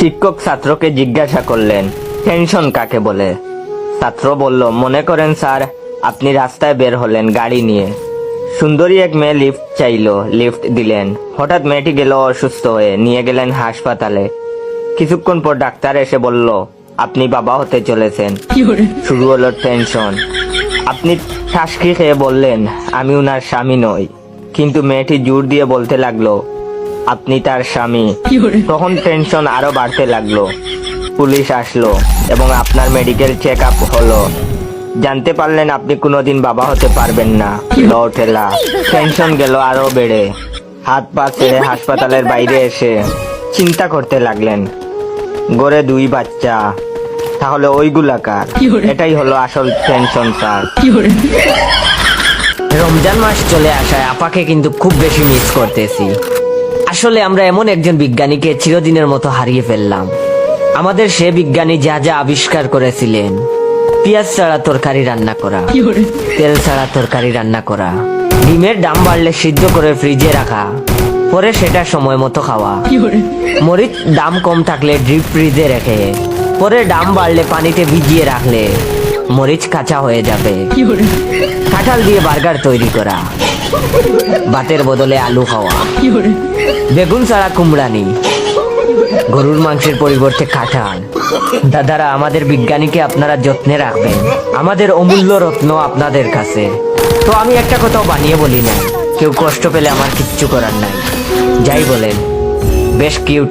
শিক্ষক ছাত্রকে জিজ্ঞাসা করলেন টেনশন কাকে বলে? ছাত্র বলল মনে করেন স্যার আপনি রাস্তায় বের হলেন গাড়ি নিয়ে। সুন্দরী এক মেয়ে লিফট চাইলো লিফট দিলেন। হঠাৎ মেয়েটি গেল অসুস্থ হয়ে নিয়ে গেলেন হাসপাতালে। কিছুক্ষণ পর ডাক্তার এসে বলল আপনি বাবা হতে চলেছেন। শুরু হলো টেনশন। আপনি ঠাসকি খেয়ে বললেন আমি উনার স্বামী নই। কিন্তু মেয়েটি জোর দিয়ে বলতে লাগল আপনি তার স্বামী। তখন টেনশন আরও বাড়তে লাগল। পুলিশ আসলো এবং আপনার মেডিকেল চেক আপ হলো। জানতে পারলেন আপনি কোনোদিন বাবা হতে পারবেন না। ঠেলা টেনশন গেল আরও বেড়ে। হাত পা ছেড়ে হাসপাতালের বাইরে এসে চিন্তা করতে লাগলেন। গড়ে দুই বাচ্চা। তাহলে ওইগুলা কার এটাই হলো আসল টেনশন স্যার। রমজান মাস চলে আসায় আপাকে কিন্তু খুব বেশি মিস করতেছি। আসলে আমরা এমন একজন বিজ্ঞানীকে চিরদিনের মতো হারিয়ে ফেললাম। আমাদের সে বিজ্ঞানী যা যা আবিষ্কার করেছিলেন পেঁয়াজ ছাড়া তরকারি রান্না করা তেল ছাড়া তরকারি রান্না করা ডিমের দাম বাড়লে সিদ্ধ করে ফ্রিজে রাখা পরে সেটা সময় মতো খাওয়া। মরিচ দাম কম থাকলে ড্রিপ ফ্রিজে রেখে পরে দাম বাড়লে পানিতে ভিজিয়ে রাখলে মরিচ কাঁচা হয়ে যাবে। কাঁঠাল দিয়ে বার্গার তৈরি করা। ভাতের বদলে আলু খাওয়া। বেগুন ছাড়া কুমড়ানি গরুর মাংসের পরিবর্তে কাঁঠাল। দাদারা আমাদের বিজ্ঞানীকে আপনারা যত্নে রাখবেন। আমাদের অমূল্য রত্ন আপনাদের কাছে। তো আমি একটা কথাও বানিয়ে বলি না কেউ কষ্ট পেলে আমার কিচ্ছু করার নাই। যাই বলেন, বেশ কিউট